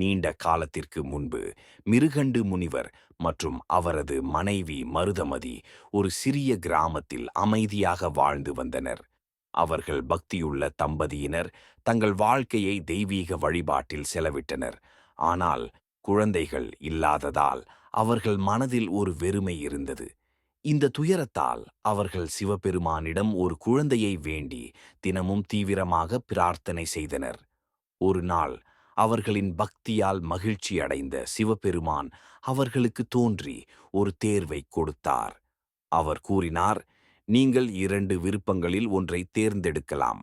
நீண்ட காலத்திற்கு முன்பு மிருகண்டு முனிவர் மற்றும் அவரது மனைவி மருதமதி ஒரு சிறிய கிராமத்தில் அமைதியாக வாழ்ந்து வந்தனர். அவர்கள் பக்தியுள்ள தம்பதியினர் தங்கள் வாழ்க்கையை தெய்வீக வழிபாட்டில் செலவிட்டனர். ஆனால் குழந்தைகள் இல்லாததால் அவர்கள் மனதில் ஒரு வெறுமை இருந்தது. இந்த துயரத்தால் அவர்கள் சிவபெருமானிடம் ஒரு குழந்தையை வேண்டி தினமும் தீவிரமாக பிரார்த்தனை செய்தனர். ஒரு நாள் அவர்களின் பக்தியால் மகிழ்ச்சி அடைந்த சிவபெருமான் அவர்களுக்கு தோன்றி ஒரு தேர்வை கொடுத்தார். அவர் கூறினார் நீங்கள் இரண்டு விருப்பங்களில் ஒன்றை தேர்ந்தெடுக்கலாம்.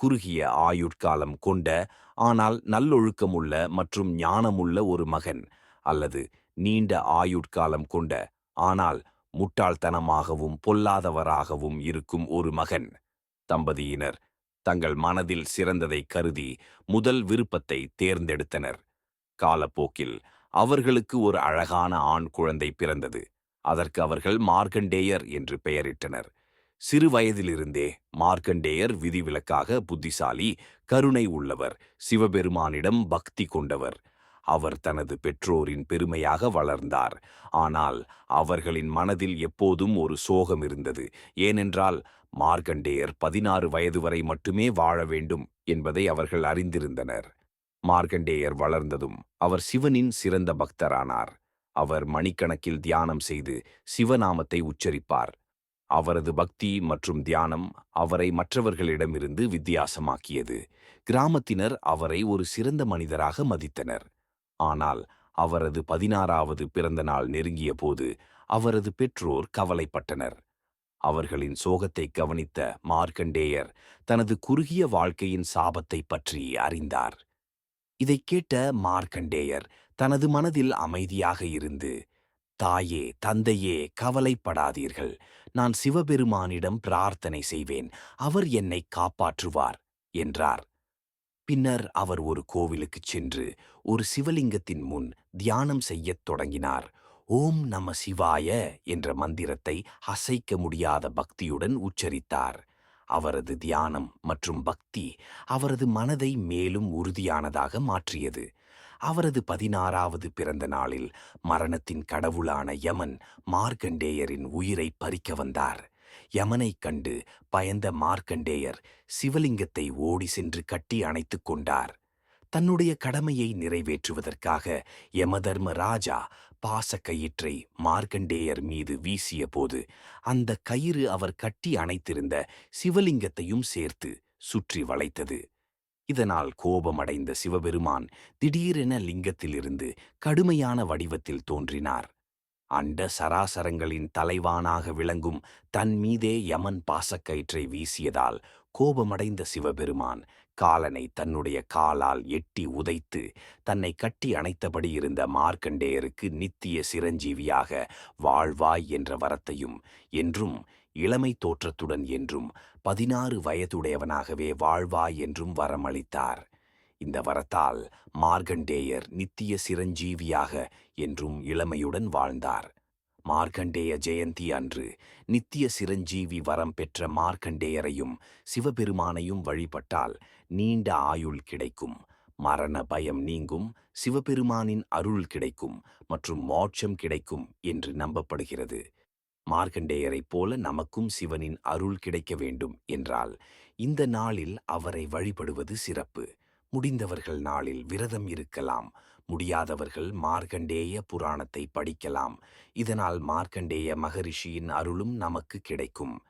குறுகிய ஆயுட்காலம் கொண்ட ஆனால் நல்லொழுக்கமுள்ள மற்றும் ஞானமுள்ள ஒரு மகன் அல்லது நீண்ட ஆயுட்காலம் கொண்ட ஆனால் முட்டாள்தனமாகவும் பொல்லாதவராகவும் இருக்கும் ஒரு மகன். தம்பதியினர் தங்கள் மனதில் சிறந்ததை கருதி முதல் விருப்பத்தை தேர்ந்தெடுத்தனர். காலப்போக்கில் அவர்களுக்கு ஒரு அழகான ஆண் குழந்தை பிறந்தது. அதற்கு அவர்கள் மார்க்கண்டேயர் என்று பெயரிட்டனர். சிறு வயதிலிருந்தே மார்க்கண்டேயர் விதிவிலக்காக புத்திசாலி கருணை உள்ளவர் சிவபெருமானிடம் பக்தி கொண்டவர். அவர் தனது பெற்றோரின் பெருமையாக வளர்ந்தார். ஆனால் அவர்களின் மனதில் எப்போதும் ஒரு சோகம் இருந்தது. ஏனென்றால் மார்க்கண்டேயர் பதினாறு வயது வரை மட்டுமே வாழ வேண்டும் என்பதை அவர்கள் அறிந்திருந்தனர். மார்க்கண்டேயர் வளர்ந்ததும் அவர் சிவனின் சிறந்த பக்தரானார். அவர் மணிக்கணக்கில் தியானம் செய்து சிவநாமத்தை உச்சரிப்பார். அவரது பக்தி மற்றும் தியானம் அவரை மற்றவர்களிடமிருந்து வித்தியாசமாக்கியது. கிராமத்தினர் அவரை ஒரு சிறந்த மனிதராக மதித்தனர். ஆனால் அவரது பதினாறாவது பிறந்த நாள் நெருங்கிய போது அவரது பெற்றோர் கவலைப்பட்டனர். அவர்களின் சோகத்தை கவனித்த மார்க்கண்டேயர் தனது குறுகிய வாழ்க்கையின் சாபத்தை பற்றி அறிந்தார். இதைக் கேட்ட மார்க்கண்டேயர் தனது மனதில் அமைதியாக இருந்து தாயே தந்தையே கவலைப்படாதீர்கள். நான் சிவபெருமானிடம் பிரார்த்தனை செய்வேன். அவர் என்னை காப்பாற்றுவார் என்றார். பின்னர் அவர் ஒரு கோவிலுக்குச் சென்று ஒரு சிவலிங்கத்தின் முன் தியானம் செய்யத் தொடங்கினார். ஓம் நம சிவாய என்ற மந்திரத்தை அசைக்க முடியாத பக்தியுடன் உச்சரித்தார். அவரது தியானம் மற்றும் பக்தி அவரது மனதை மேலும் உறுதியானதாக மாற்றியது. அவரது பதினாறாவது பிறந்த நாளில் மரணத்தின் கடவுளான யமன் மார்க்கண்டேயரின் உயிரை பறிக்க வந்தார். யமனைக் கண்டு பயந்த மார்க்கண்டேயர் சிவலிங்கத்தை ஓடி சென்று கட்டி அணைத்துக் கொண்டார். தன்னுடைய கடமையை நிறைவேற்றுவதற்காக யமதர்ம ராஜா பாசக்கயிற்றை மார்க்கண்டேயர் மீது வீசிய போது அந்த கயிறு அவர் கட்டி அணைத்திருந்த சிவலிங்கத்தையும் சேர்த்து சுற்றி வளைத்தது. இதனால் கோபமடைந்த சிவபெருமான் திடீரென லிங்கத்திலிருந்து கடுமையான வடிவத்தில் தோன்றினார். அண்ட சராசரங்களின் தலைவானாக விளங்கும் தன் மீதே யமன் பாசக்கயிற்றை வீசியதால் கோபமடைந்த சிவபெருமான் காலனை தன்னுடைய காலால் எட்டி உதைத்து தன்னை கட்டி அணைத்தபடி இருந்த மார்க்கண்டேயருக்கு நித்திய சிரஞ்சீவியாக வாழ்வாய் என்ற வரத்தையும் என்றும் இளமை தோற்றத்துடன் என்றும் பதினாறு வயதுடையவனாகவே வாழ்வாய் என்றும் வரமளித்தார். இந்த வரத்தால் மார்கண்டேயர் நித்திய சிரஞ்சீவியாக என்றும் இளமையுடன் வாழ்ந்தார். மார்க்கண்டேய ஜெயந்தி அன்று நித்திய சிரஞ்சீவி வரம் பெற்ற மார்க்கண்டேயரையும் சிவபெருமானையும் வழிபட்டால் நீண்ட ஆயுள் கிடைக்கும். மரண பயம் நீங்கும் சிவபெருமானின் அருள் கிடைக்கும் மற்றும் மோட்சம் கிடைக்கும் என்று நம்பப்படுகிறது. மார்க்கண்டேயரைப் போல நமக்கும் சிவனின் அருள் கிடைக்க வேண்டும் என்றால் இந்த நாளில் அவரை வழிபடுவது சிறப்பு. முடிந்தவர்கள் நாளில் விரதம் இருக்கலாம். முடியாதவர்கள் மார்க்கண்டேய புராணத்தை படிக்கலாம். இதனால் மார்க்கண்டேய மகரிஷியின் அருளும் நமக்கு கிடைக்கும்.